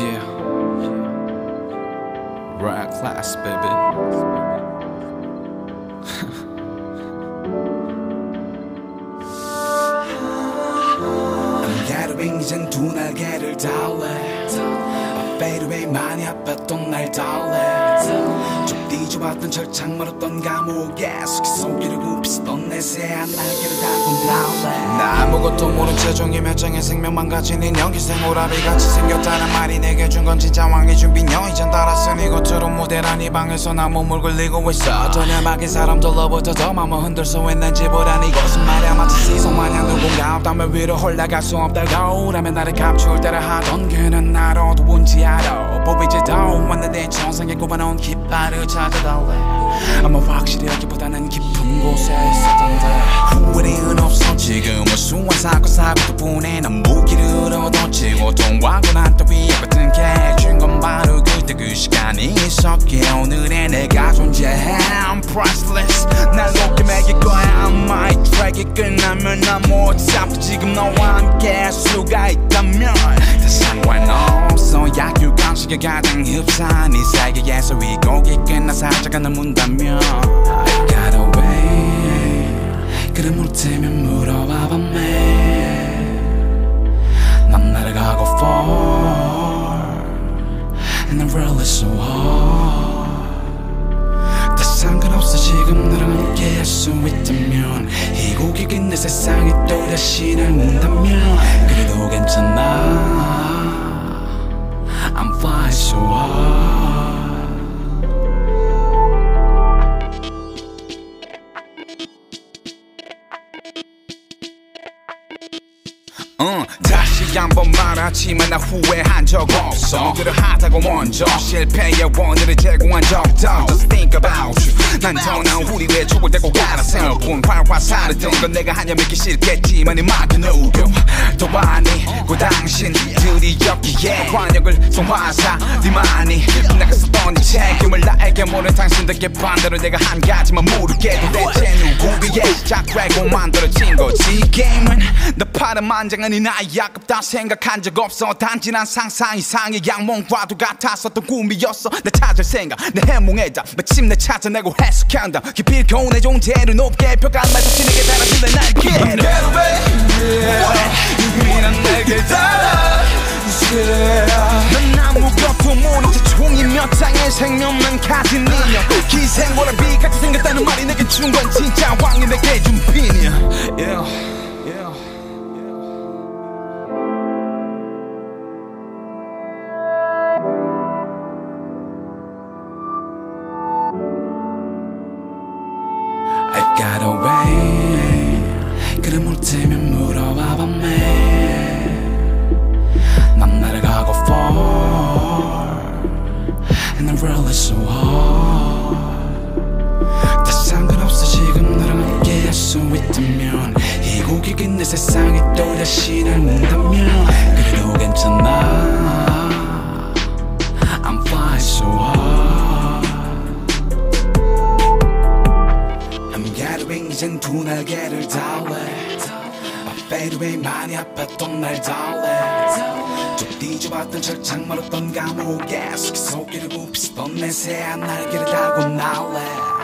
Yeah. Ride class, baby. 하루엔 이젠 두 날개를 달래 페이드웨이 많이 아팠던 날 달래. 쭉 뒤져봤던 철창 멀었던 감옥에 속이를 굽히던 내 새한 날개를 달고 날래. 나 아무것도 모른 채 종이 몇 장의 생명만 가진 인형 기생 오라비 같이 생겼다는 말이 내게 준 건 진짜 왕의 준비녀 이젠 달았으니 겉으로 무대란 이 방에서 나 몸을 굴리고 있어. 전야막인 사람들로부터 더 맘을 흔들서 했는지 보란 이곳은 말야 마치 시선 마냥 누군가 없다면 위로 올라갈 수 없다고 라면 나를 감출 때를 하던 그는 나로 알아. 보이지도 않는데 정상에 꼽아놓은 깃발을 찾아달래. 아마 확실히 여기보다는 깊은 곳에 있었던데. 후회는 없어. 지금은 수원 사고 사고도 뿐에 난 무기를 얻어치고 통과하고 난 따위에 같은 개준 건 바로 그때 그 시간이 있었기에 오늘의 내가 존재해 I'm priceless. 날 높게 매길 거야. My track이 끝나면 난못 잡고 지금 너와 함께 할 수가 있다면 다 상관없어 식에 가장 흡사한 이 세계에서 이 곡이 끝나 살짝가는 문다면 I got away. 그래 물테면 물어봐봐 me 난 날아가고 far And I'm really so hard. 다 상관없어 지금 나랑 함께 할 수 있다면. 이 곡이 끝내 세상이 또다시 날 문다면. 그래도 괜찮아 so 응, 다시 한번 말하지만 나 후회한 적 없어. 그를 하다고 먼저 실패의 원인을 제공한 적도 Just think about you. 난 더난 우리 왜 초월되고 갈아서 본 활화살을 든건 내가 하냐 믿기 싫겠지만 이 말도 누구 또 아니 그 당신들이 였기에 관역을 송화사 니만이. 나갔었던 이 책임을 나에게 모른 당신들께 반대로 내가 한 가지만 물을게. 도대체 누구 위에 시작되고 만들어진 거지? 이 게임은 나 파란 만장은 이 나이 아깝다 생각한 적 없어. 단지 난 상상 이상의 양몽과도 같았었던 꿈이었어. 내 찾을 생각 내 해몽에다 마침 내 찾아내고 해석한다. 고운 내 존재를 높게 펴간 말도 내게 달아줄래 날개를 유일한 내게 달아. 난 아무것도 채 종이 몇 장의 생명만 가진 인형 기생오라비 같이 생겼다는 말이 내게 준 건 진짜 왕이 내게 준 핀이야. Yeah, 그래 물테면 물어봐봐 me 난 날아가고 far And I'm really so hard. 다 상관없어 지금 나랑 함께 할 수 있다면. 이 곡이 끝내 세상이 또다시 이젠 두 날개를 달래 페이드웨이 많이 아팠던 날 달래 쭉 뒤져봤던 철창 멀었던 감옥에 숙이 속이를 굽히던 내 새한 날개를 달고 날래